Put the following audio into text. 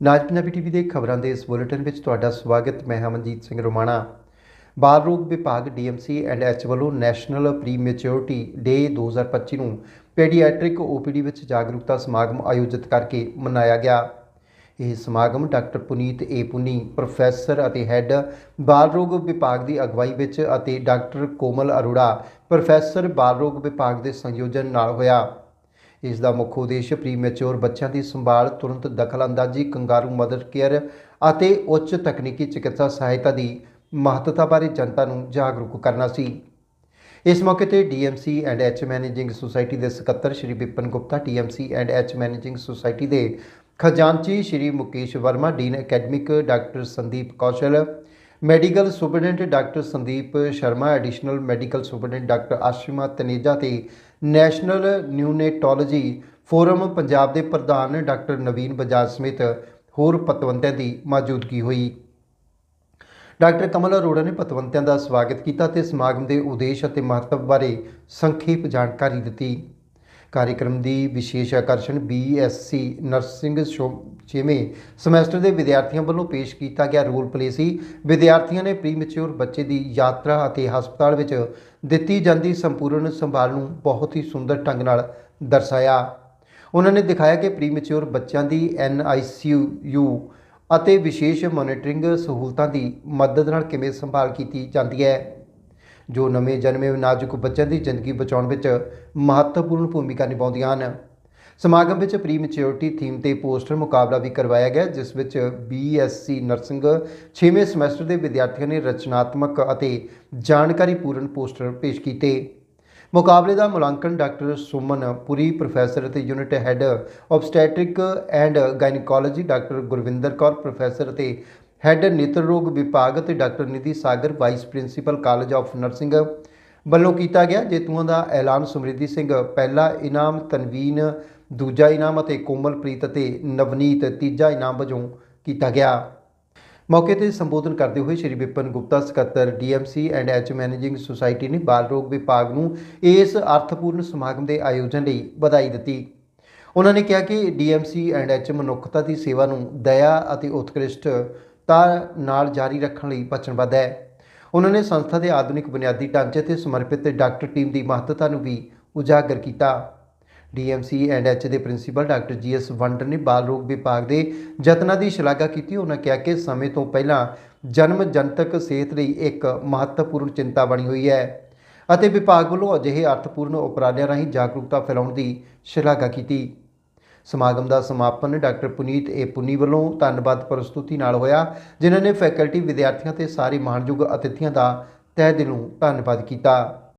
ਨਾਜ Punjabi TV ਦੇ ਖਬਰਾਂ ਦੇ ਇਸ ਬੁਲੇਟਿਨ ਵਿੱਚ ਤੁਹਾਡਾ ਸਵਾਗਤ, ਮੈਂ ਹਮਨਜੀਤ ਸਿੰਘ ਰੋਮਾਣਾ। ਬਾਲ ਰੋਗ ਵਿਭਾਗ ਡੀਐਮਸੀ ਐਂਡ ਐਚ ਵੱਲੋਂ ਨੈਸ਼ਨਲ ਪ੍ਰੀ ਮੈਚੁਰਿਟੀ ਡੇ 2025 ਨੂੰ ਪੀਡੀਆਟ੍ਰਿਕ ਓਪੀਡੀ ਵਿੱਚ ਜਾਗਰੂਕਤਾ ਸਮਾਗਮ ਆਯੋਜਿਤ ਕਰਕੇ ਮਨਾਇਆ ਗਿਆ। ਇਹ ਸਮਾਗਮ doctor Puneet A Puni, professor ਅਤੇ ਹੈੱਡ ਬਾਲ ਰੋਗ ਵਿਭਾਗ ਦੀ ਅਗਵਾਈ ਵਿੱਚ ਅਤੇ ਡਾਕਟਰ ਕੋਮਲ ਅਰੋੜਾ, ਪ੍ਰੋਫੈਸਰ ਬਾਲ ਰੋਗ ਵਿਭਾਗ ਦੇ ਸੰਯੋਜਨ ਨਾਲ ਹੋਇਆ। ਇਸ ਦਾ ਮੁੱਖ ਉਦੇਸ਼ ਪ੍ਰੀਮੈਚੁਰ ਬੱਚਿਆਂ ਦੀ ਸੰਭਾਲ, ਤੁਰੰਤ ਦਖਲਅੰਦਾਜ਼ੀ, ਕੰਗਾਰੂ ਮਦਰ ਕੇਅਰ ਅਤੇ ਉੱਚ ਤਕਨੀਕੀ ਚਿਕਿਤਸਾ ਸਹਾਇਤਾ ਦੀ ਮਹੱਤਤਾ ਬਾਰੇ ਜਨਤਾ ਨੂੰ ਜਾਗਰੂਕ ਕਰਨਾ ਸੀ। ਇਸ ਮੌਕੇ ਤੇ DMC and H managing society ਦੇ ਸਕੱਤਰ Shri Vipan Gupta DMC and H managing society ਦੇ ਖਜ਼ਾਨਚੀ Shri Mukesh Verma, dean academic doctor Sandeep Kaushal medical superintendent doctor Sandeep Sharma, additional medical superintendent doctor Ashima Taneja ਤੇ national ਨਿਊਨੇਟੋਲੋਜੀ form Punjab ਦੇ ਪ੍ਰਧਾਨ doctor ਨਵੀਨ ਬਜਾਜ ਸਮੇਤ ਹੋਰ ਪਤਵੰਤਿਆਂ ਦੀ ਮੌਜੂਦਗੀ ਹੋਈ। ਡਾਕਟਰ ਕਮਲ ਅਰੋੜਾ ਨੇ ਪਤਵੰਤਿਆਂ ਦਾ ਸਵਾਗਤ ਕੀਤਾ ਤੇ ਸਮਾਗਮ ਦੇ ਉਦੇਸ਼ ਅਤੇ ਮਹੱਤਵ ਬਾਰੇ ਸੰਖੇਪ ਜਾਣਕਾਰੀ ਦਿੱਤੀ। ਕਾਰਜਕ੍ਰਮ ਦੀ ਵਿਸ਼ੇਸ਼ ਆਕਰਸ਼ਣ ਬੀਐਸਸੀ ਨਰਸਿੰਗ ਛੇਵੇਂ ਸਮੈਸਟਰ ਦੇ ਵਿਦਿਆਰਥੀਆਂ ਵੱਲੋਂ ਪੇਸ਼ ਕੀਤਾ ਗਿਆ ਰੋਲ ਪਲੇ ਸੀ। ਵਿਦਿਆਰਥੀਆਂ ਨੇ ਪ੍ਰੀ ਬੱਚੇ ਦੀ ਯਾਤਰਾ ਅਤੇ ਹਸਪਤਾਲ ਵਿੱਚ ਦਿੱਤੀ ਜਾਂਦੀ ਸੰਪੂਰਨ ਸੰਭਾਲ ਨੂੰ ਬਹੁਤ ਹੀ ਸੁੰਦਰ ਢੰਗ ਨਾਲ ਦਰਸਾਇਆ। ਉਹਨਾਂ ਨੇ ਦਿਖਾਇਆ ਕਿ ਪ੍ਰੀ ਬੱਚਿਆਂ ਦੀ ਐਨਆਈਸੀਯੂ ਅਤੇ ਵਿਸ਼ੇਸ਼ ਮੋਨੀਟਰਿੰਗ ਸਹੂਲਤਾਂ ਦੀ ਮਦਦ ਨਾਲ ਕਿਵੇਂ ਸੰਭਾਲ ਕੀਤੀ ਜਾਂਦੀ ਹੈ। ਜੋ ਨਵੇਂ ਜਨਮੇ ਨਾਜ਼ੁਕ ਬੱਚਿਆਂ ਦੀ ਜ਼ਿੰਦਗੀ ਬਚਾਉਣ ਵਿੱਚ ਮਹੱਤਵਪੂਰਨ ਭੂਮਿਕਾ ਨਿਭਾਉਂਦੀਆਂ ਹਨ। ਸਮਾਗਮ ਵਿੱਚ ਪ੍ਰੀ ਮੈਚਿਓਰਿਟੀ ਥੀਮ ਤੇ ਪੋਸਟਰ ਮੁਕਾਬਲਾ ਵੀ ਕਰਵਾਇਆ ਗਿਆ, ਜਿਸ ਵਿੱਚ ਬੀਐਸਸੀ ਨਰਸਿੰਗ 6ਵੇਂ ਸਮੈਸਟਰ ਦੇ ਵਿਦਿਆਰਥੀਆਂ ਨੇ ਰਚਨਾਤਮਕ ਅਤੇ ਜਾਣਕਾਰੀਪੂਰਨ ਪੋਸਟਰ ਪੇਸ਼ ਕੀਤੇ। ਮੁਕਾਬਲੇ ਦਾ ਮੁਲਾਂਕਣ ਡਾਕਟਰ ਸੁਮਨ ਪੁਰੀ, ਪ੍ਰੋਫੈਸਰ ਅਤੇ unit head obstetric and gynaecology doctor Gurvinder Kaur, professor ਅਤੇ ਹੈੱਡ ਨੇਤਰ ਰੋਗ ਵਿਭਾਗ ਅਤੇ doctor Nidhi Sagar vice principal college of nursing ਵੱਲੋਂ ਕੀਤਾ ਗਿਆ। ਜੇਤੂਆਂ ਦਾ ਐਲਾਨ ਸਮਰਿੱਧੀ ਸਿੰਘ, ਪਹਿਲਾ ਇਨਾਮ ਤਨਵੀਨ, ਦੂਜਾ ਇਨਾਮ ਅਤੇ ਕੋਮਲਪ੍ਰੀਤ ਅਤੇ ਨਵਨੀਤ, ਤੀਜਾ ਇਨਾਮ ਵਜੋਂ ਕੀਤਾ ਗਿਆ। ਮੌਕੇ ਤੇ ਸੰਬੋਧਨ ਕਰਦੇ ਹੋਏ ਸ਼੍ਰੀ ਵਿਪਨ ਗੁਪਤਾ, ਸਕੱਤਰ DMC and H managing society ਨੇ ਬਾਲ ਰੋਗ ਵਿਭਾਗ ਨੂੰ ਇਸ ਅਰਥਪੂਰਨ ਸਮਾਗਮ ਦੇ ਆਯੋਜਨ ਲਈ ਵਧਾਈ ਦਿੱਤੀ। ਉਹਨਾਂ ਨੇ ਕਿਹਾ ਕਿ ਡੀਐਮਸੀ ਐਂਡ ਐਚ ਮਨੁੱਖਤਾ ਦੀ ਸੇਵਾ ਨੂੰ ਦਇਆ ਅਤੇ ਉਤਕ੍ਰਿਸ਼ਟ ਉਤਕ੍ਰਿਸ਼ਟਤਾ ਨਾਲ ਜਾਰੀ ਰੱਖਣ ਲਈ ਵਚਨਬੱਧ ਹੈ। ਉਹਨਾਂ ਨੇ ਸੰਸਥਾ ਦੇ ਆਧੁਨਿਕ ਬੁਨਿਆਦੀ ਢਾਂਚੇ ਤੇ ਸਮਰਪਿਤ ਡਾਕਟਰ ਟੀਮ ਦੀ ਮਹੱਤਤਾ ਨੂੰ ਵੀ ਉਜਾਗਰ ਕੀਤਾ। ਡੀਐਮਸੀ ਐਂਡ ਐਚ ਦੇ principal doctor G S Wander ਨੇ ਬਾਲ ਰੋਗ ਵਿਭਾਗ ਦੇ ਯਤਨਾਂ ਦੀ ਸ਼ਲਾਘਾ ਕੀਤੀ। ਉਹਨਾਂ ਕਿਹਾ ਕਿ ਸਮੇਂ ਤੋਂ ਪਹਿਲਾਂ ਜਨਮ ਜਨਤਕ ਸਿਹਤ ਲਈ ਇੱਕ ਮਹੱਤਵਪੂਰਨ ਚਿੰਤਾ ਬਣੀ ਹੋਈ ਹੈ ਅਤੇ ਵਿਭਾਗ ਵੱਲੋਂ ਅਜਿਹੇ ਅਰਥਪੂਰਨ ਉਪਰਾਲਿਆਂ ਰਾਹੀਂ ਜਾਗਰੂਕਤਾ ਫੈਲਾਉਣ ਦੀ ਸ਼ਲਾਘਾ ਕੀਤੀ। ਸਮਾਗਮ ਦਾ ਸਮਾਪਨ ਡਾਕਟਰ ਪੁਨੀਤ ਏ ਪੁਨੀ ਵੱਲੋਂ ਧੰਨਵਾਦ ਪ੍ਰਸਤੁਤੀ ਨਾਲ ਹੋਇਆ, ਜਿਨ੍ਹਾਂ ਨੇ ਫੈਕਲਟੀ ਵਿਦਿਆਰਥੀਆਂ ਤੇ ਸਾਰੇ ਮਾਣਯੋਗ ਅਤਿਥੀਆਂ ਦਾ ਤਹਿ ਦਿਲੋਂ ਧੰਨਵਾਦ ਕੀਤਾ।